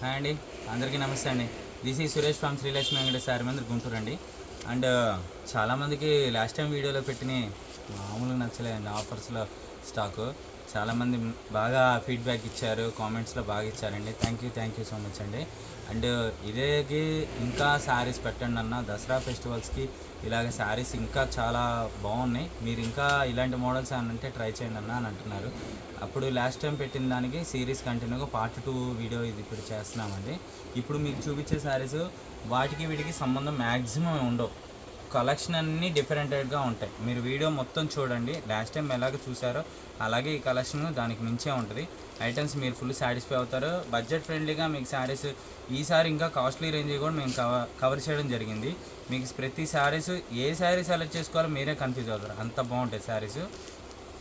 Hi అండి. అందరికీ నమస్తే అండి. This is Suresh from Srilakshmi Venkata sir మంది గుంటూరు అండి. అండ్ చాలామందికి లాస్ట్ టైం వీడియోలో పెట్టిన మామూలుగా నచ్చలేదండి ఆఫర్స్లో స్టాకు చాలామంది బాగా ఫీడ్బ్యాక్ ఇచ్చారు కామెంట్స్లో బాగా ఇచ్చారండి. Thank you thank you so much అండి. అండ్ ఇదేకి ఇంకా శారీస్ పెట్టండి అన్న. దసరా ఫెస్టివల్స్కి ఇలాగ శారీస్ ఇంకా చాలా బాగున్నాయి. మీరు ఇంకా ఇలాంటి మోడల్స్ అని అంటే ట్రై చేయండి అన్న అని అంటున్నారు. అప్పుడు లాస్ట్ టైం పెట్టిన దానికి సిరీస్ కంటిన్యూగా పార్ట్ టూ వీడియో ఇది ఇప్పుడు చేస్తున్నామండి. ఇప్పుడు మీకు చూపించే శారీస్ వాటికి వీటికి సంబంధం మ్యాక్సిమం ఉండవు. కలెక్షన్ అన్నీ డిఫరెంటెడ్గా ఉంటాయి. మీరు వీడియో మొత్తం చూడండి. లాస్ట్ టైం ఎలాగ చూసారో అలాగే ఈ కలెక్షన్ దానికి మించే ఉంటుంది. ఐటమ్స్ మీరు ఫుల్ సాటిస్ఫై అవుతారు. బడ్జెట్ ఫ్రెండ్లీగా మీకు శారీస్ ఈసారి ఇంకా కాస్ట్లీ రేంజ్ కూడా మేము కవర్ కవర్ చేయడం జరిగింది. మీకు ప్రతి శారీస్ ఏ శారీ సెలెక్ట్ చేసుకోవాలో మీరే కన్ఫ్యూజ్ అవుతారు. అంత బాగుంటాయి శారీస్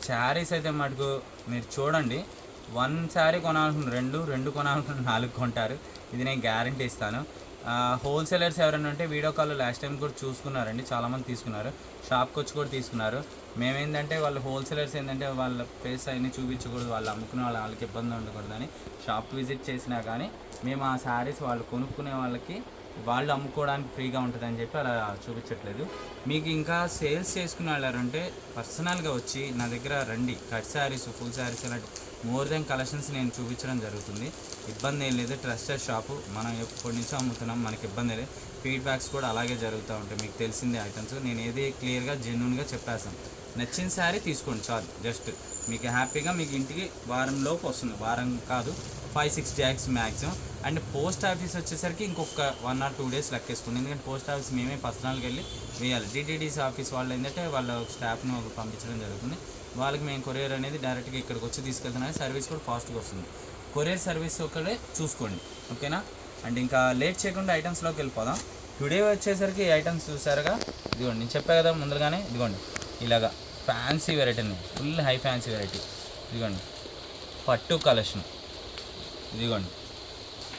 శారీస్ అయితే మటుకు మీరు చూడండి. వన్ శారీ కొనాలనుకున్న రెండు రెండు కొనాలనుకున్న నాలుగు కొంటారు. ఇది నేను గ్యారంటీ ఇస్తాను. హోల్సేలర్స్ ఎవరైనా ఉంటే వీడియో కాల్ లాస్ట్ టైం కూడా చూసుకున్నారండి చాలామంది తీసుకున్నారు. షాప్కి వచ్చి కూడా తీసుకున్నారు. మేమేందంటే వాళ్ళు హోల్సేలర్స్ ఏంటంటే వాళ్ళ ఫేస్ అవన్నీ చూపించకూడదు వాళ్ళు అమ్ముకునే వాళ్ళ వాళ్ళకి ఇబ్బంది ఉండకూడదని. షాప్ విజిట్ చేసినా కానీ మేము ఆ శారీస్ వాళ్ళు కొనుక్కునే వాళ్ళకి వాళ్ళు అమ్ముకోవడానికి ఫ్రీగా ఉంటుందని చెప్పి అలా చూపించట్లేదు. మీకు ఇంకా సేల్స్ చేసుకునే వాళ్ళారంటే పర్సనల్గా వచ్చి నా దగ్గర రండి. కట్ శారీస్ ఫుల్ శారీస్ ఇలాంటి మోర్ దెన్ కలెక్షన్స్ నేను చూపించడం జరుగుతుంది. ఇబ్బంది ఏం లేదు. Trusted shop. మనం ఎప్పటి నుంచో అమ్ముతున్నాం. మనకి ఇబ్బంది లేదు. ఫీడ్బ్యాక్స్ కూడా అలాగే జరుగుతూ ఉంటాయి. మీకు తెలిసిందే ఐటమ్స్. నేను ఏది క్లియర్గా జెన్యున్గా చెప్పేస్తాను. నచ్చిన శారీ తీసుకోండి చాలు జస్ట్. మీకు హ్యాపీగా మీకు ఇంటికి వారం లోపు వస్తుంది. వారం కాదు five six days maximum and post office వచ్చేసరికి ఇంకొక వన్ ఆర్ టూ డేస్ లెక్కేసుకోండి. ఎందుకంటే పోస్ట్ ఆఫీస్ మేమే పర్సనల్గా వెళ్ళి వేయాలి. డిటీడీసీ ఆఫీస్ వాళ్ళు ఏంటంటే వాళ్ళ స్టాఫ్ను పంపించడం జరుగుతుంది. వాళ్ళకి మేము కొరియర్ అనేది డైరెక్ట్గా ఇక్కడికి వచ్చి తీసుకెళ్తున్నాం సర్వీస్ కూడా ఫాస్ట్గా వస్తుంది. కొరియర్ సర్వీస్ ఒకటే చూసుకోండి. ఓకేనా? అండ్ ఇంకా లేట్ చేయకుండా ఐటమ్స్లోకి వెళ్ళిపోదాం. టుడే వచ్చేసరికి ఐటమ్స్ చూసారుగా? ఇదిగోండి నేను చెప్పా కదా ముందుగానే? ఇదిగోండి ఇలాగా. Fancy వెరైటీని. Full high fancy variety. ఇదిగోండి. పట్టు కలెక్షన్. ఇదిగోండి.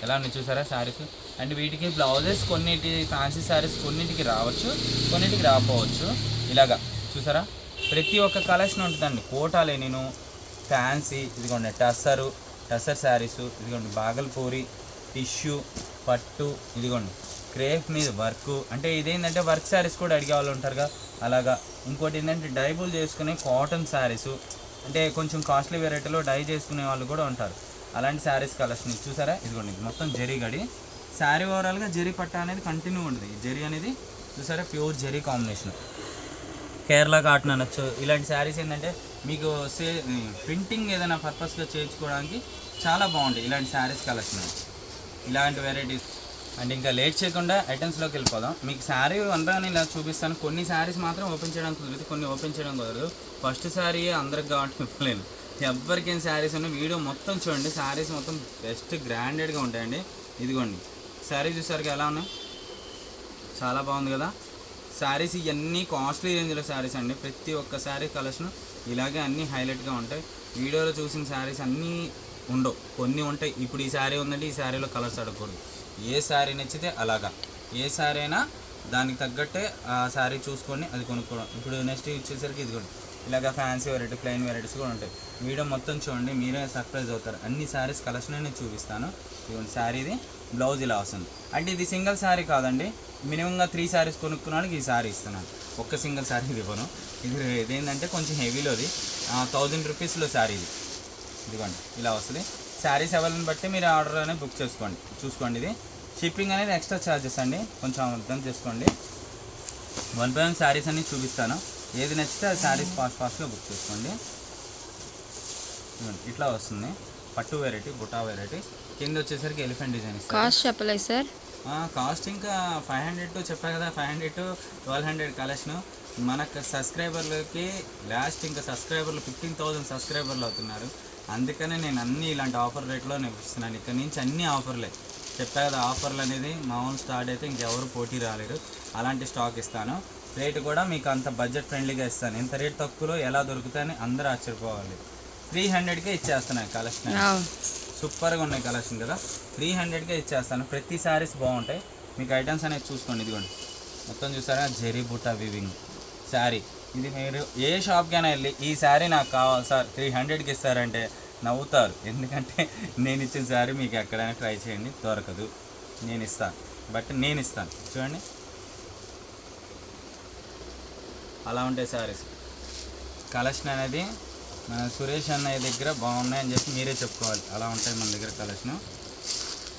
ఎలా ఉన్నాయి చూసారా శారీస్? అండ్ వీటికి బ్లౌజెస్ కొన్నిటి ఫ్యాన్సీ శారీస్ కొన్నిటికి రావచ్చు కొన్నిటికి రాకపోవచ్చు. ఇలాగా. చూసారా? ప్రతి ఒక్క కలెక్షన్ ఉంటుందండి. కోటాలే నేను ఫ్యాన్సీ ఇదిగోండి టస్సరు టస్సర్ శారీస్ ఇదిగోండి బాగల్పూరి టిష్యూ పట్టు ఇదిగోండి. క్రేప్ మీద వర్క్. అంటే ఇదేంటంటే వర్క్ శారీస్ కూడా అడిగే వాళ్ళు ఉంటారుగా. అలాగా. ఇంకోటి ఏంటంటే డైబుల్ చేసుకునే కాటన్ శారీస్. అంటే కొంచెం కాస్ట్లీ వెరైటీలో డై చేసుకునే వాళ్ళు కూడా ఉంటారు. అలాంటి శారీస్ కలెక్షన్ చూసారా? ఇదిగోండి మొత్తం జరీ గడి. శారీ ఓవరాల్గా జరీ పట్ట అనేది కంటిన్యూ ఉంటుంది జరీ అనేది చూసారా? Pure zari combination. Kerala cotton అనొచ్చు. ఇలాంటి శారీస్ ఏంటంటే మీకు సే ప్రింటింగ్ ఏదైనా పర్పస్గా చేయించుకోవడానికి చాలా బాగుంటాయి ఇలాంటి శారీస్ కలెక్షన్. ఇలాంటి వెరైటీస్. అండ్ ఇంకా లేట్ చేయకుండా ఐటమ్స్లోకి వెళ్ళిపోదాం. మీకు శారీ అందరిని ఇలా చూపిస్తాను. కొన్ని శారీస్ మాత్రం ఓపెన్ చేయడం కుదరదు కొన్ని ఓపెన్ చేయడం కుదరదు. ఫస్ట్ శారీ అందరికి కాబట్టి ఇవ్వలేను. ఎవరికి ఏం శారీస్ ఉన్నాయి వీడియో మొత్తం చూడండి. శారీస్ మొత్తం బెస్ట్ గ్రాండెడ్గా ఉంటాయండి. ఇదిగోండి. శారీ చూసారుగా ఎలా ఉన్నాయి? చాలా బాగుంది కదా. శారీస్ ఇవన్నీ కాస్ట్లీ రేంజ్లో శారీస్ అండి. ప్రతి ఒక్క శారీ కలర్స్ను ఇలాగే అన్నీ హైలైట్గా ఉంటాయి. వీడియోలో చూసిన శారీస్ అన్నీ ఉండవు. కొన్ని ఉంటాయి. ఇప్పుడు ఈ శారీ ఉందంటే ఈ శారీలో కలర్స్ అడగకూడదు. ఏ శారీ నచ్చితే అలాగా. ఏ శారీ అయినా దానికి తగ్గట్టే ఆ శారీ చూసుకొని అది కొనుక్కోవడం. ఇప్పుడు నెక్స్ట్ వచ్చేసరికి ఇదిగోండి. ఇలాగ ఫ్యాన్సీ వెరైటీ ప్లెయిన్ వెరైటీస్ కూడా ఉంటాయి. వీడియో మొత్తం చూడండి మీరే సర్ప్రైజ్ అవుతారు. అన్ని శారీస్ కలెక్షన్ నేను చూపిస్తాను. ఇదిగోండి శారీది బ్లౌజ్ ఇలా వస్తుంది. అంటే ఇది సింగిల్ శారీ కాదండి. మినిమంగా త్రీ శారీస్ కొనుక్కున్నానికి ఈ శారీ ఇస్తున్నాను. ఒక్క సింగిల్ శారీ ఇది ఇవ్వను. ఇది ఇదేంటంటే కొంచెం హెవీలోది. థౌజండ్ రూపీస్లో శారీ ఇది. ఇదిగోండి ఇలా వస్తుంది. శారీస్ అవైలబుల్ బట్టి మీరు ఆర్డర్ అనేది బుక్ చేసుకోండి. చూసుకోండి ఇది. షిప్పింగ్ అనేది ఎక్స్ట్రా ఛార్జెస్ అండి. కొంచెం అర్థం చేసుకోండి. వన్ బై వన్ శారీస్ అన్ని చూపిస్తాను. ఏది నచ్చితే అది శారీస్ ఫాస్ట్ ఫాస్ట్గా బుక్ చేసుకోండి. ఇట్లా వస్తుంది. పట్టు వెరైటీ బుటా వెరైటీ. కింద వచ్చేసరికి ఎలిఫెంట్ డిజైన్ కాస్ట్ చెప్పలేదు సార్. కాస్ట్ ఇంకా ఫైవ్ హండ్రెడ్ టు చెప్పా కదా five hundred to twelve hundred collection. మనకు సబ్స్క్రైబర్లకి లాస్ట్ ఇంకా సబ్స్క్రైబర్లు ఫిఫ్టీన్ థౌసండ్ సబ్స్క్రైబర్లు అవుతున్నారు. అందుకనే నేను అన్ని ఇలాంటి ఆఫర్ రేట్లో నేను ఇస్తున్నాను. ఇక్కడ నుంచి అన్ని ఆఫర్లే చెప్పా కదా ఆఫర్లు అనేది మామూలు స్టార్ట్ అయితే ఇంకెవరు పోటీ రాలేరు. అలాంటి స్టాక్ ఇస్తాను. రేట్ కూడా మీకు అంత బడ్జెట్ ఫ్రెండ్లీగా ఇస్తాను. ఇంత రేట్ తక్కువలో ఎలా దొరుకుతాయని అందరూ ఆశ్చర్యపోవాలి. త్రీ హండ్రెడ్కే ఇచ్చేస్తున్నాయి కలెక్షన్ సూపర్గా ఉన్నాయి కలెక్షన్ కదా. త్రీ హండ్రెడ్కే ఇచ్చేస్తాను. ప్రతి శారీస్ బాగుంటాయి. మీకు ఐటమ్స్ అనేది చూసుకోండి. ఇదిగోండి. మొత్తం చూసారా? జెరీ బుట్ట వివింగ్ శారీ ఇది మీరు ఏ షాప్కైనా వెళ్ళి ఈ శారీ నాకు కావాలి సార్ త్రీ హండ్రెడ్కి ఇస్తారంటే నవ్వుతారు. ఎందుకంటే నేను ఇచ్చిన శారీ మీకు ఎక్కడైనా ట్రై చేయండి దొరకదు. నేను ఇస్తాను. బట్ నేను ఇస్తాను. చూడండి. అలా ఉంటాయి శారీస్. కలెక్షన్ అనేది మన సురేష్ అన్నయ్య దగ్గర బాగున్నాయని చెప్పి మీరే చెప్పుకోవాలి. అలా ఉంటాయి మన దగ్గర కలెక్షన్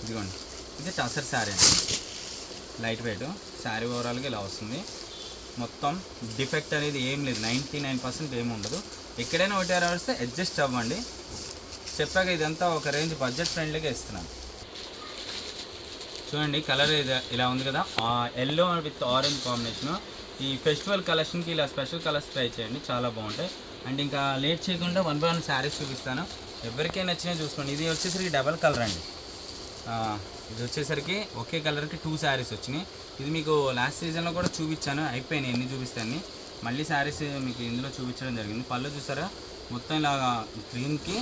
ఇదిగోండి. ఇది టసర్ శారీ అండి. లైట్ వెయిట్ శారీ ఓవరాల్గా ఇలా వస్తుంది. మొత్తం డిఫెక్ట్ అనేది ఏం లేదు. నైంటీ నైన్ పర్సెంట్ ఏమి ఉండదు. ఎక్కడైనా ఒకటి వస్తే అడ్జస్ట్ అవ్వండి. చెప్పాక ఇదంతా ఒక రేంజ్ బడ్జెట్ ఫ్రెండ్లీగా ఇస్తున్నాను. చూడండి కలర్ ఇది ఇలా ఉంది కదా. ఎల్లో విత్ ఆరెంజ్ కాంబినేషన్ ఈ ఫెస్టివల్ కలెక్షన్కి ఇలా స్పెషల్ కలర్స్ ట్రై చేయండి. చాలా బాగుంటాయి. అండ్ ఇంకా లేట్ చేయకుండా వన్ బై వన్ శారీస్ చూపిస్తాను. ఎవరికైనా నచ్చినా చూసుకోండి. ఇది వచ్చేసరికి డబల్ కలర్ అండి. ఇది వచ్చేసరికి ఒకే కలర్కి టూ శారీస్ వచ్చినాయి. ఇది మీకు లాస్ట్ సీజన్లో కూడా చూపించాను. అయిపోయినాయి ఎన్ని చూపిస్తాను మళ్ళీ శారీస్ మీకు ఇందులో చూపించడం జరిగింది. పళ్ళు చూసారా? మొత్తం ఇలాగా గ్రీన్కి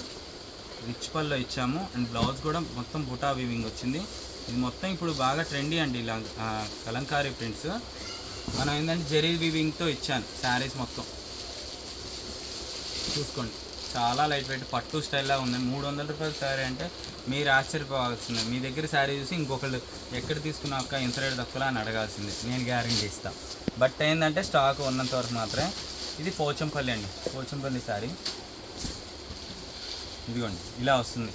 రిచ్ పళ్ళు ఇచ్చాము. అండ్ బ్లౌజ్ కూడా మొత్తం బుటా వీవింగ్ వచ్చింది. ఇది మొత్తం ఇప్పుడు బాగా ట్రెండీ అండి ఇలా కలంకారీ ప్రింట్స్ మనం ఏంటంటే జెరీ వీవింగ్తో ఇచ్చాను శారీస్ మొత్తం. చూసుకోండి. చాలా లైట్ వెయిట్ పట్టు స్టైల్లా ఉంది. మూడు వందల రూపాయల శారీ అంటే మీరు ఆశ్చర్యపోవాల్సిందే. మీ దగ్గర శారీ చూసి ఇంకొకళ్ళు ఎక్కడ తీసుకున్నా అక్క ఇంత రేటు తక్కువలా అని అడగాల్సింది. నేను గ్యారంటీ ఇస్తాను బట్ ఏంటంటే స్టాక్ ఉన్నంత వరకు మాత్రమే ఇది పోచంపల్లి అండి. పోచంపల్లి శారీ ఇదిగోండి ఇలా వస్తుంది.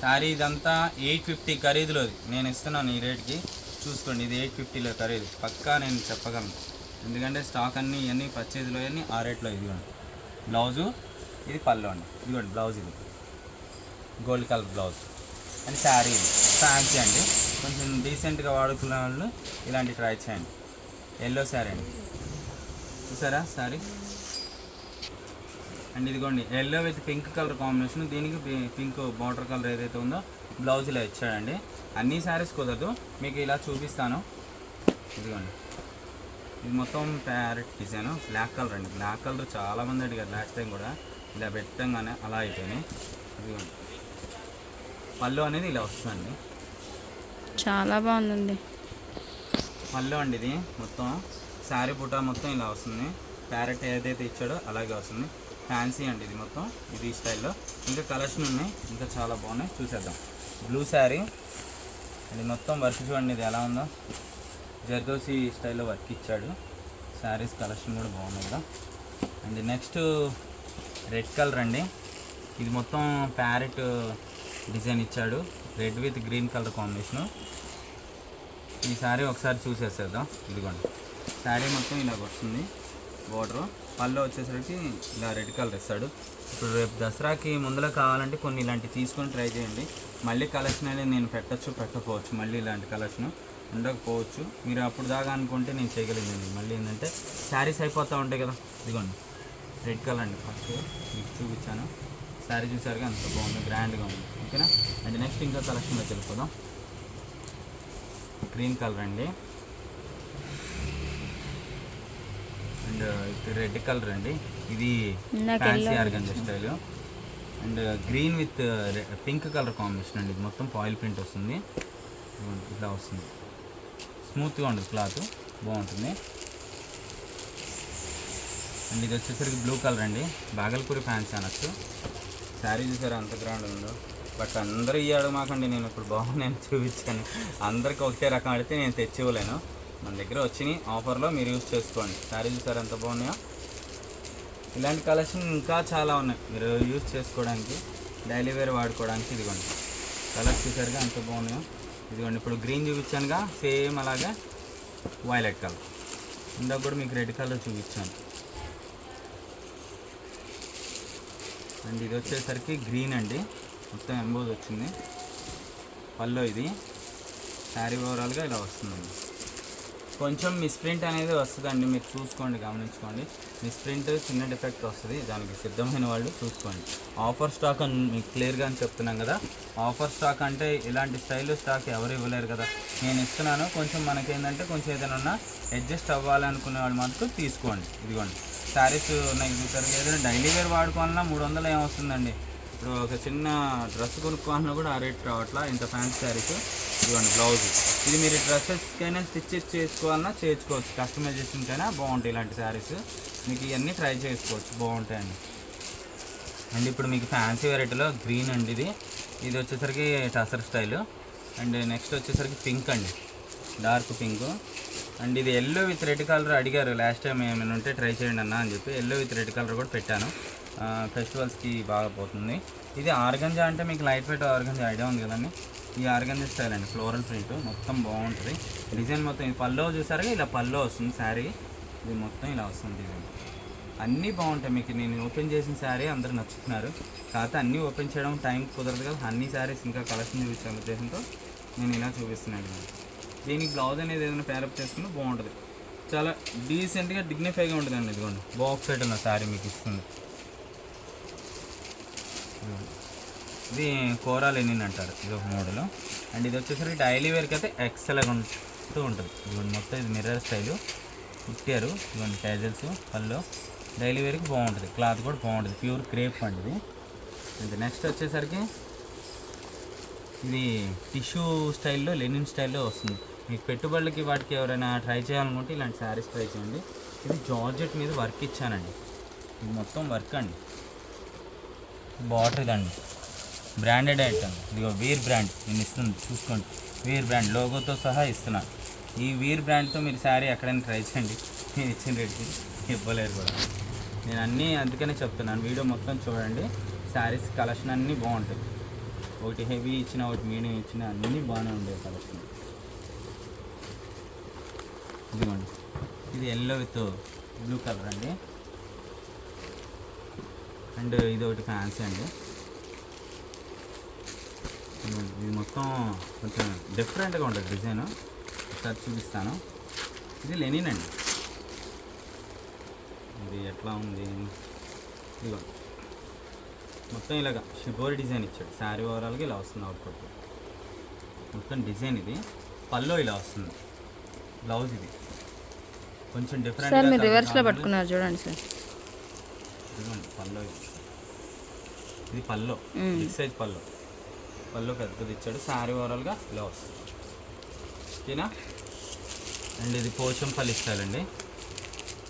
శారీ ఇదంతా ఎయిట్ ఫిఫ్టీ ఖరీదులోది. నేను ఇస్తున్నాను ఈ రేట్కి చూసుకోండి ఇది ఎయిట్ ఫిఫ్టీలో ఖరీదు. పక్కా నేను చెప్పగలను. ఎందుకంటే స్టాక్ అన్నీ ఇవన్నీ పర్చేజ్లో అన్నీ ఆ రేట్లో ఇదిగోండి. బ్లౌజు ఇది పళ్ళు అండి. ఇదిగోండి బ్లౌజ్ ఇది. Gold colour blouse. And sari ఇది. ఫ్యాన్సీ అండి. కొంచెం డీసెంట్గా వాడుకునే వాళ్ళు ఇలాంటి ట్రై చేయండి. ఎల్లో శారీ అండి. చూసారా శారీ? అండ్ ఇదిగోండి yellow with pink colour combination దీనికి పింక్ బార్డర్ కలర్ ఏదైతే ఉందో బ్లౌజ్ ఇలా ఇచ్చాడండి. అన్ని శారీస్ కుదరదు. మీకు ఇలా చూపిస్తాను. ఇదిగోండి. ఇది మొత్తం ప్యారెట్ డిజైన్. బ్లాక్ కలర్ అండి. బ్లాక్ కలర్ చాలా మంది అడిగారు లాస్ట్ టైం కూడా. ఇలా పెట్టంగానే అలా అయిపోయినాయి. పళ్ళు అనేది ఇలా వస్తుందండి. చాలా బాగుందండి. పళ్ళు అండి ఇది మొత్తం. శారీ పుటా మొత్తం ఇలా వస్తుంది. ప్యారెట్ ఏదైతే ఇచ్చాడో అలాగే వస్తుంది. ఫ్యాన్సీ అండి ఇది మొత్తం. ఇది స్టైల్లో. ఇంకా కలెక్షన్ ఉన్నాయి. ఇంకా చాలా బాగున్నాయి. చూసేద్దాం. బ్లూ శారీ. ఇది మొత్తం వర్క్ చూడండి ఇది ఎలా ఉందో. జర్దోసి స్టైల్లో వర్క్ ఇచ్చాడు. శారీస్ కలెక్షన్ కూడా బాగున్నాయి కదా. అండ్ నెక్స్ట్ రెడ్ కలర్ అండి. ఇది మొత్తం ప్యారెట్ డిజైన్ ఇచ్చాడు. Red with green colour combination. ఈ శారీ ఒకసారి చూసేసేద్దాం. ఇదిగోండి. శారీ మొత్తం ఇలాగ వస్తుంది. బోర్డర్. పళ్ళు వచ్చేసరికి ఇలా రెడ్ కలర్ ఇస్తాడు. ఇప్పుడు రేపు దసరాకి ముందులో కావాలంటే కొన్ని ఇలాంటివి తీసుకొని ట్రై చేయండి. మళ్ళీ కలెక్షన్ అనేది నేను పెట్టచ్చు పెట్టకపోవచ్చు. మళ్ళీ ఇలాంటి కలెక్షన్ ఉండకపోవచ్చు. మీరు అప్పుడు దాకా అనుకుంటే నేను చేయగలిగింది మళ్ళీ ఏంటంటే శారీస్ అయిపోతూ ఉంటాయి కదా. ఇదిగోండి. రెడ్ కలర్ అండి ఫస్ట్. మీకు చూపించాను. శారీ చూసారుగా అంత బాగుంది గ్రాండ్గా ఉంది. ఓకేనా? అండ్ నెక్స్ట్ ఇంకా కలెక్షన్లోకి వెళ్ళిపోదాం గ్రీన్ కలర్ అండి. అండ్ ఇది రెడ్ కలర్ అండి. ఇది fancy organza style. And green with pink colour combination అండి. ఇది మొత్తం పాయిల్ ప్రింట్ వస్తుంది. ఇట్లా వస్తుంది. స్మూత్గా ఉంటుంది క్లాత్. బాగుంటుంది. అండ్ ఇది వచ్చేసరికి బ్లూ కలర్ అండి. బాగల్పూరి ఫ్యాన్సీ అనొచ్చు. శారీ చూసారా అంత గ్రాండ్ ఉందో? బట్ అందరూ ఇయ్యాడు మాకండి నేను ఇప్పుడు బాగున్నాయని చూపించాను. అందరికి ఒకటే రకం అడిగితే నేను తెచ్చి ఇవ్వలేను మన దగ్గర వచ్చినాయి. ఆఫర్లో మీరు యూజ్ చేసుకోండి. శారీ చూసారా ఎంత బాగున్నాయో? ఇలాంటి కలెక్షన్ ఇంకా చాలా ఉన్నాయి. మీరు యూజ్ చేసుకోవడానికి డైలీ వేర్ వాడుకోవడానికి ఇదిగోండి. కలర్స్ చూసారుగా ఎంత బాగున్నాయో? ఇదిగోండి ఇప్పుడు గ్రీన్ చూపించానుగా. సేమ్ అలాగే వైలెట్ కలర్ ఇందాక కూడా మీకు రెడ్ కలర్ చూపించాను. అండ్ ఇది వచ్చేసరికి గ్రీన్ అండి. మొత్తం ఎంబోజ్ వచ్చింది. పల్లో ఇది. శారీ ఓవరాల్గా ఇలా వస్తుందండి. కొంచెం మిస్ప్రింట్ అనేది వస్తుందండి. మీరు చూసుకోండి గమనించుకోండి. మిస్ప్రింట్ చిన్న డిఫెక్ట్ వస్తుంది. దానికి సిద్ధమైన వాళ్ళు చూసుకోండి. ఆఫర్ స్టాక్ అని మీకు క్లియర్గా అని చెప్తున్నాం కదా. ఆఫర్ స్టాక్ అంటే ఇలాంటి స్టైల్ స్టాక్ ఎవరు ఇవ్వలేరు కదా. నేను ఇస్తున్నాను. కొంచెం మనకేంటంటే కొంచెం ఏదైనా ఉన్నా అడ్జస్ట్ అవ్వాలనుకునే వాళ్ళు మాత్రం తీసుకోండి. ఇదిగోండి. శారీస్ ఉన్నాయి. చూసారు ఏదైనా డైలీ వేర్ వాడుకోవాలన్నా మూడు వందలు ఏమొస్తుందండి? ఇప్పుడు ఒక చిన్న డ్రెస్ కొనుక్కోవాలన్నా కూడా ఆ రేట్ రావట్లా. ఇంత ఫ్యాన్సీ శారీస్. ఇదిగోండి బ్లౌజ్. ఇది మీరు డ్రెస్సెస్కైనా స్టిచ్ చేసుకోవాలన్నా చేసుకోవచ్చు కస్టమైజేషన్కైనా బాగుంటాయి ఇలాంటి శారీస్. మీకు ఇవన్నీ ట్రై చేసుకోవచ్చు. బాగుంటాయండి. అండ్ ఇప్పుడు మీకు ఫ్యాన్సీ వెరైటీలో గ్రీన్ అండి ఇది. ఇది వచ్చేసరికి టసర్ స్టైల్. అండ్ నెక్స్ట్ వచ్చేసరికి పింక్ అండి. డార్క్ పింక్ అండ్ ఇది ఎల్లో విత్ రెడ్ కలర్ అడిగారు. లాస్ట్ టైం ఏమైనా ఉంటే ట్రై చేయండి అన్న అని చెప్పి ఎల్లో విత్ రెడ్ కలర్ కూడా పెట్టాను. ఫెస్టివల్స్కి బాగా పోతుంది. ఇది ఆర్గంజా అంటే మీకు లైట్ వెయిట్ ఆర్గంజా ఐడియా ఉంది కదండి. ఈ ఆర్గంజా స్టైల్ అండి. ఫ్లోరల్ ప్రింట్ మొత్తం బాగుంటుంది. డిజైన్ మొత్తం ఇది పల్లో చూసారుగా ఇలా పల్లో వస్తుంది శారీ ఇది మొత్తం ఇలా వస్తుంది డిజైన్ అన్నీ బాగుంటాయి మీకు. నేను ఓపెన్ చేసిన శారీ అందరూ నచ్చుతున్నారు. కాకపోతే అన్నీ ఓపెన్ చేయడం టైం కుదరదు కదా. అన్ని శారీస్ ఇంకా కలెక్షన్ చూపించే ఉద్దేశంతో నేను ఇలా చూపిస్తున్నాను. దీనికి బ్లౌజ్ అనేది ఏదైనా ప్యారప్ చేసుకుంటే బాగుంటుంది. చాలా డీసెంట్గా డిగ్నిఫైగా ఉంటుంది అండి ఇదిగోండి. బాక్స్ సైడ్ ఉన్న శారీ మీకు ఇస్తుంది. ఇది కోరా లెనిన్ అంటారు. ఇది ఒక మోడల్ అండ్ ఇది వచ్చేసరికి డైలీ వేర్కి అయితే ఎక్సెల్గా ఉంటూ ఉంటుంది. ఇదిగోండి మొత్తం ఇది మిర్రర్ స్టైలు కుట్టారు. ఇదిగోండి క్యాజువల్స్ పళ్ళు. డైలీ వేర్కి బాగుంటుంది. క్లాత్ కూడా బాగుంటుంది. ప్యూర్ క్రేప్ అండి ఇది. అండ్ నెక్స్ట్ వచ్చేసరికి ఇది టిష్యూ స్టైల్లో లెనిన్ స్టైల్లో వస్తుంది. మీకు పెట్టుబడులకి వాటికి ఎవరైనా ట్రై చేయాలనుకుంటే ఇలాంటి శారీస్ ట్రై చేయండి. ఇది జార్జెట్ మీద వర్క్ ఇచ్చానండి. ఇది మొత్తం వర్క్ అండి. బాటర్ ఇదండి బ్రాండెడ్ ఐటమ్. ఇదిగో వీర్ బ్రాండ్. నేను ఇస్తుంది చూసుకోండి. వీర్ బ్రాండ్ లోగోతో సహా ఇస్తున్నాను. ఈ వీర్ బ్రాండ్తో మీరు శారీ ఎక్కడైనా ట్రై చేయండి. నేను ఇచ్చిన రేట్కి ఇవ్వలేరు కూడా. నేను అన్నీ అందుకనే చెప్తున్నాను. వీడియో మొత్తం చూడండి. శారీస్ కలెక్షన్ అన్నీ బాగుంటాయి. ఒకటి హెవీ ఇచ్చిన ఒకటి మీడియం ఇచ్చిన అన్నీ బాగానే ఉండేవి కలెక్షన్. ఇదిగోండి. ఇది ఎల్లో విత్ బ్లూ కలర్ అండి. అండ్ ఇది ఒకటి ఫ్యాన్సీ అండి. ఇది మొత్తం కొంచెం డిఫరెంట్గా ఉంటుంది డిజైన్. ఒకసారి చూపిస్తాను. ఇది లెనిన్ అండి. ఇది ఎట్లా ఉంది? ఇదిగో మొత్తం ఇలాగ షిబోరి డిజైన్ ఇచ్చాడు. శారీ ఓవరాల్గా ఇలా వస్తుంది అవుట్పుట్ మొత్తం డిజైన్ ఇది. పల్లో ఇలా వస్తుంది. బ్లౌజ్ ఇది. కొంచెం డిఫరెంట్ సార్ మీరు రివర్స్లో పట్టుకున్నారు చూడండి సార్. ఇదిగోండి పల్లో ఇది. పల్లో. బిగ్ సైజ్ పల్లో పల్లో పెద్దది ఇచ్చాడు. శారీ ఓవరాల్గా ఇలా వస్తుంది ఓకేనా? అండ్ ఇది పోచంపల్లి ఇస్తాడండి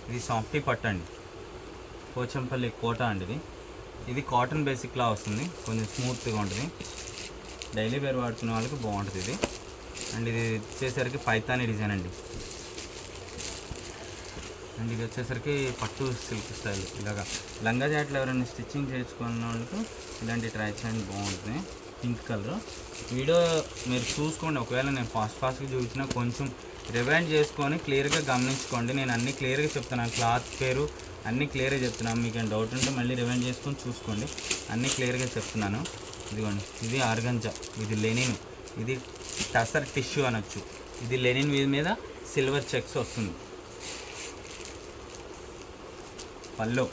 ఇది సాఫ్టీ పట్టు అండి. పోచంపల్లి కోట అండి ఇది. ఇది కాటన్ బేసిక్లా వస్తుంది. కొంచెం స్మూత్గా ఉంటుంది. డైలీ వేర్ వాడుతున్న వాళ్ళకి బాగుంటుంది ఇది. అండ్ ఇది వచ్చేసరికి పైతాని డిజైన్ అండి. అండ్ ఇది వచ్చేసరికి పట్టు సిల్క్ స్టైల్ ఇలాగా. లంగా జాట్లు ఎవరైనా స్టిచ్చింగ్ చేసుకున్న వాళ్ళకు ఇలాంటి ట్రై చేయండి బాగుంటుంది. Pink colour. వీడియో మీరు చూసుకోండి. ఒకవేళ నేను ఫాస్ట్ ఫాస్ట్గా చూసినా కొంచెం రివైండ్ చేసుకొని క్లియర్గా గమనించుకోండి. నేను అన్ని క్లియర్గా చెప్తున్నాను క్లాత్ పేరు అన్నీ క్లియర్గా చెప్తున్నాను మీకు డౌట్ ఉంటే మళ్ళీ రివైండ్ చేసుకొని చూసుకోండి. అన్నీ క్లియర్గా చెప్తున్నాను. ఇదిగోండి. ఇది ఆర్గంజా. ఇది లెనిన్. ఇది టసర్ టిష్యూ అనొచ్చు. ఇది లెనిన్ మీద మీద సిల్వర్ చెక్స్ వస్తుంది. పల్లో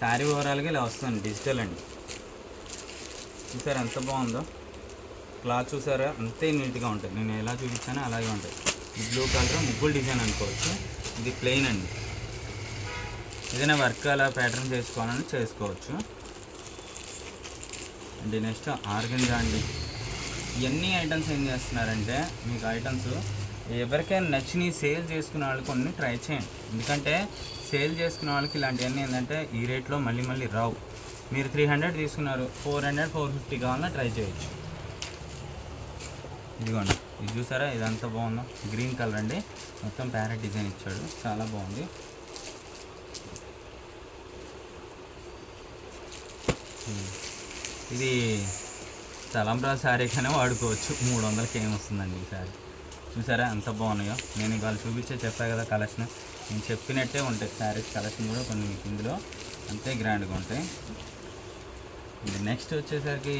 శారీ ఓవరాల్గా ఇలా వస్తుంది డిజిటల్ అండి. చూసారా ఎంత బాగుందో? క్లాత్ చూసారా? అంతే నీట్గా ఉంటుంది. నేను ఎలా చూపించానో అలాగే ఉంటుంది. బ్లూ కలర్ ముగ్గులు డిజైన్ అనుకోవచ్చు. ఇది ప్లెయిన్ అండి. ఏదైనా వర్క్ అలా ప్యాటర్న్ చేసుకోవాలని చేసుకోవచ్చు. అండి నెక్స్ట్ ఆర్గన్ అండి. ఇవన్నీ ఐటమ్స్ ఏం చేస్తున్నారంటే మీకు ఐటమ్స్ ఎవరికైనా నచ్చినవి సేల్ చేసుకునే వాళ్ళకి కొన్ని ట్రై చేయండి. ఎందుకంటే సేల్ చేసుకునే వాళ్ళకి ఇలాంటివన్నీ ఏంటంటే ఈ రేట్లో మళ్ళీ మళ్ళీ రావు. మీరు త్రీ హండ్రెడ్ తీసుకున్నారు ఫోర్ హండ్రెడ్ ఫోర్ ఫిఫ్టీ కావాలన్నా ట్రై చేయొచ్చు. ఇదిగోండి ఇది చూసారా? ఇదంతా బాగుందో. గ్రీన్ కలర్ అండి. మొత్తం ప్యారెట్ డిజైన్ ఇచ్చాడు. చాలా బాగుంది. ఇది తలంబ్రా శారీ కన్నా వాడుకోవచ్చు. మూడు వందలకి ఏమొస్తుందండి ఈ శారీ చూసారా ఎంత బాగున్నాయో? నేను ఇవాళ చూపించే చెప్పా కదా కలెక్షన్. నేను చెప్పినట్టే ఉంటాయి శారీస్ కలెక్షన్ కూడా కొన్ని మీకు ఇందులో. అంతే గ్రాండ్గా ఉంటాయి. నెక్స్ట్ వచ్చేసరికి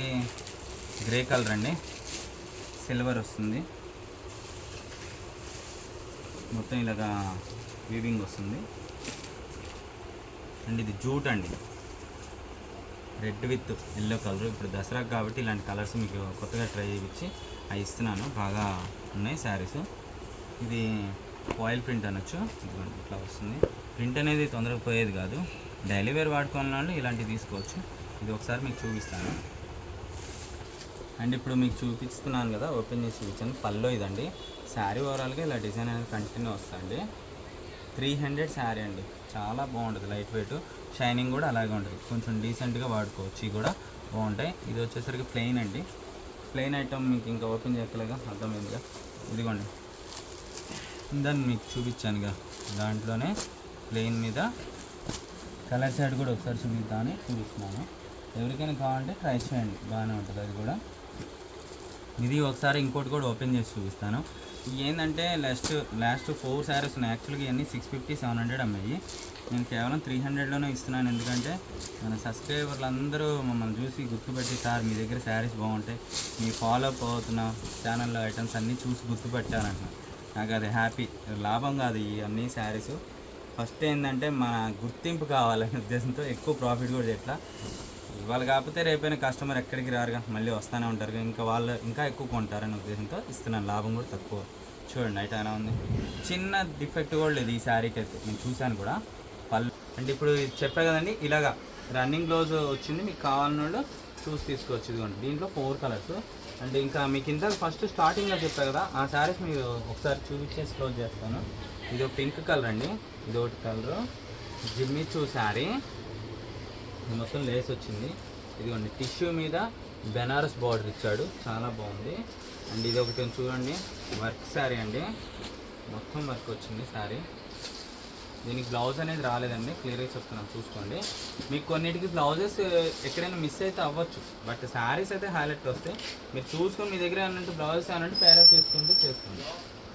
గ్రే కలర్ అండి. సిల్వర్ వస్తుంది. మొత్తం ఇలాగా వీవింగ్ వస్తుంది. అండ్ ఇది జూట్ అండి. Red with yellow colour. ఇప్పుడు దసరా కాబట్టి ఇలాంటి కలర్స్ మీకు కొత్తగా ట్రై చేయించి అవి ఇస్తున్నాను. బాగా ఉన్నాయి శారీస్. ఇది ఆయిల్ ప్రింట్ అనొచ్చు. ఇట్లా వస్తుంది. ప్రింట్ అనేది తొందరగా పోయేది కాదు. డైలీ వేర్ వాడుకోవాలని వాళ్ళు ఇలాంటివి తీసుకోవచ్చు. ఇది ఒకసారి మీకు చూపిస్తాను. అండ్ ఇప్పుడు మీకు చూపిస్తున్నాను కదా ఓపెన్ చేసి చూపించాను. పల్లో ఇదండి. శారీ ఓవరాల్గా ఇలా డిజైన్ అనేది కంటిన్యూ వస్తుంది. త్రీ హండ్రెడ్ శారీ అండి. చాలా బాగుంటుంది లైట్ వెయిట్. షైనింగ్ కూడా అలాగే ఉంటుంది. కొంచెం డీసెంట్గా వాడుకోవచ్చు ఇవి కూడా బాగుంటాయి. ఇది వచ్చేసరికి ప్లెయిన్ అండి. ప్లెయిన్ ఐటమ్ మీకు ఇంకా ఓపెన్ చేయక్కలేగా అర్థమైందిగా? ఇదిగోండి. దాన్ని మీకు చూపించానుగా దాంట్లోనే ప్లెయిన్ మీద కలర్ షర్ట్ కూడా ఒకసారి చూపిద్దామని చూపిస్తున్నాను. ఎవరికైనా కావాలంటే ట్రై చేయండి బాగానే ఉంటుంది అది కూడా. ఇది ఒకసారి ఇంకోటి కూడా ఓపెన్ చేసి చూపిస్తాను. ఏంటంటే లాస్ట్ లాస్ట్ ఫోర్ శారీస్ ఉన్నాయి. యాక్చువల్గా ఇవన్నీ సిక్స్ ఫిఫ్టీ సెవెన్ హండ్రెడ్ అమ్మాయి. నేను కేవలం త్రీ హండ్రెడ్లోనే ఇస్తున్నాను. ఎందుకంటే మన సబ్స్క్రైబర్లు అందరూ మమ్మల్ని చూసి గుర్తుపెట్టి సార్ మీ దగ్గర శారీస్ బాగుంటాయి. మీ ఫాలో అప్ అవుతున్న ఛానల్లో ఐటమ్స్ అన్నీ చూసి గుర్తుపెట్టారంట. నాకు అది హ్యాపీ లాభం కాదు ఈ అన్ని శారీస్ ఫస్ట్ ఏంటంటే మన గుర్తింపు కావాలనే ఉద్దేశంతో ఎక్కువ ప్రాఫిట్ కూడా ఎట్లా ఇవాళ కాకపోతే రేపైనా కస్టమర్ ఎక్కడికి రారుగా మళ్ళీ వస్తూనే ఉంటారు ఇంకా వాళ్ళు ఇంకా ఎక్కువ కొంటారనే ఉద్దేశంతో ఇస్తున్నాను. లాభం కూడా తక్కువ. చూడండి అయితే అలా ఉంది. చిన్న డిఫెక్ట్ కూడా లేదు ఈ శారీకి అయితే. నేను చూశాను కూడా. పళ్ళు. అంటే ఇప్పుడు చెప్పా కదండి ఇలాగా రన్నింగ్ బ్లౌజ్ వచ్చింది మీకు కావాలన్న చూసి తీసుకోవచ్చు. ఇదిగోండి దీంట్లో ఫోర్ కలర్స్ అంటే ఇంకా మీకు ఇంత ఫస్ట్ స్టార్టింగ్లో చెప్పా కదా ఆ శారీస్ మీరు ఒకసారి చూపించేసి క్లోజ్ చేస్తాను. ఇది ఒక పింక్ కలర్ అండి. ఇది ఒకటి కలర్ జిమ్మిచూ శారీ ఇది మొత్తం లేస్ వచ్చింది. ఇదిగోండి టిష్యూ మీద బెనారస్ బార్డర్ ఇచ్చాడు. చాలా బాగుంది. అండ్ ఇది ఒకటి చూడండి. వర్క్ శారీ అండి. మొత్తం వర్క్ వచ్చింది శారీ దీనికి బ్లౌజ్ అనేది రాలేదండి. క్లియర్గా చెప్తున్నాను చూసుకోండి. మీకు కొన్నిటికి బ్లౌజెస్ ఎక్కడైనా మిస్ అయితే అవ్వచ్చు. బట్ శారీస్ అయితే హైలైట్ వస్తాయి. మీరు చూసుకొని మీ దగ్గర అన్నట్టు బ్లౌజెస్ అన్నట్టు పేరప్ చేసుకుంటే చేసుకోండి.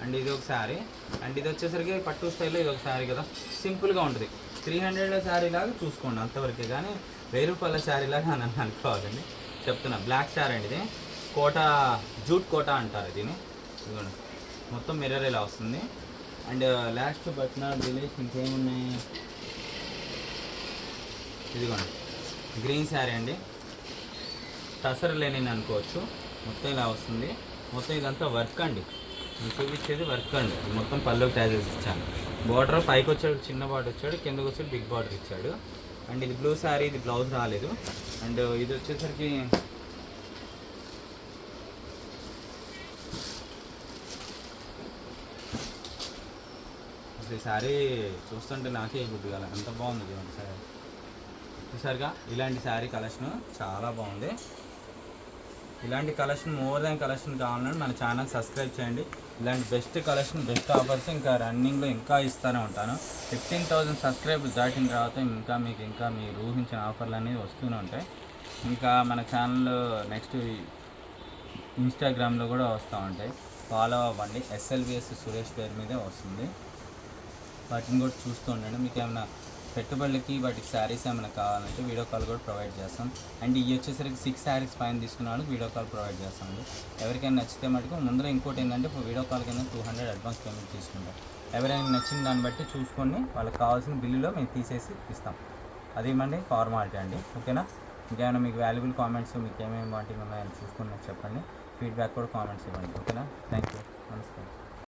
అండ్ ఇది ఒక శారీ అండ్ ఇది వచ్చేసరికి పట్టు స్టైల్లో ఇది ఒక శారీ కదా. సింపుల్గా ఉంటుంది. త్రీ హండ్రెడ్ శారీ లాగా చూసుకోండి అంతవరకే. కానీ వెయ్యి రూపాయల శారీ లాగా అని అనుకోవాలండి చెప్తున్నా బ్లాక్ శారీ అండి ఇది. కోట జూట్ కోట అంటారు దీన్ని. ఇదిగోండి. మొత్తం మిర్రర్ ఇలా వస్తుంది. And uh, last but not village ఇంకేమున్నాయి ఇదిగోండి. గ్రీన్ శారీ అండి. టసర్ లేని అనుకోవచ్చు. మొత్తం ఇలా వస్తుంది. మొత్తం ఇదంతా వర్క్ అండి. మీకు చూపించేది వర్క్ అండి. ఇది మొత్తం పళ్ళు ట్యాజెస్ ఇచ్చాను. బార్డర్ పైకి వచ్చాడు చిన్న బార్డర్ వచ్చాడు కిందకి వచ్చాడు బిగ్ బార్డర్ ఇచ్చాడు. అండ్ ఇది బ్లూ శారీ ఇది బ్లౌజ్ రాలేదు. అండ్ ఇది వచ్చేసరికి అసలు ఈ శారీ చూస్తుంటే నాకే గుడ్డు కాల ఎంత బాగుంది చూడండి శారీ చూసారుగా? ఇలాంటి శారీ కలెక్షన్ చాలా బాగుంది. ఇలాంటి కలెక్షన్ మోర్ దాన్ కలెక్షన్ కావాలని మన ఛానల్ సబ్స్క్రైబ్ చేయండి. ఇలాంటి బెస్ట్ కలెక్షన్ బెస్ట్ ఆఫర్స్ ఇంకా రన్నింగ్లో ఇంకా ఇస్తూనే ఉంటాను. ఫిఫ్టీన్ థౌజండ్ సబ్స్క్రైబర్స్ దాటిన తర్వాత ఇంకా మీకు ఇంకా మీరు ఊహించిన ఆఫర్లు అనేవి వస్తూనే ఉంటాయి. ఇంకా మన ఛానల్ నెక్స్ట్ ఇన్స్టాగ్రామ్లో కూడా వస్తూ ఉంటాయి. ఫాలో అవ్వండి. ఎస్ఎల్విఎస్ సురేష్ పేరు మీదే వస్తుంది. వాటిని కూడా చూస్తూ ఉండండి. మీకు ఏమైనా పెట్టుబడులకి వాటికి శారీస్ ఏమైనా కావాలంటే వీడియో కాల్ కూడా ప్రొవైడ్ చేస్తాం. అండ్ ఇవి వచ్చేసరికి సిక్స్ శారీస్ పైన తీసుకున్న వాళ్ళకి వీడియో కాల్ ప్రొవైడ్ చేస్తామండి ఎవరికైనా నచ్చితే మటుకు ముందర ఇంకోటి ఏంటంటే వీడియో కాల్ కింద టూ హండ్రెడ్ అడ్వాన్స్ పేమెంట్ తీసుకుంటాం. ఎవరైనా నచ్చిన దాన్ని బట్టి చూసుకొని వాళ్ళకి కావాల్సిన బిల్లులో మేము తీసేసి ఇస్తాం. అదేమండి? ఫార్మాలిటీ అండి. ఓకేనా? ఇంకేమైనా మీకు వాల్యుబుల్ కామెంట్స్ మీకు ఏమేమి వాటికి ఉన్నాయని చూసుకుని చెప్పండి. ఫీడ్బ్యాక్ కూడా కామెంట్స్ ఇవ్వండి. ఓకేనా? థ్యాంక్ యూ నమస్కారం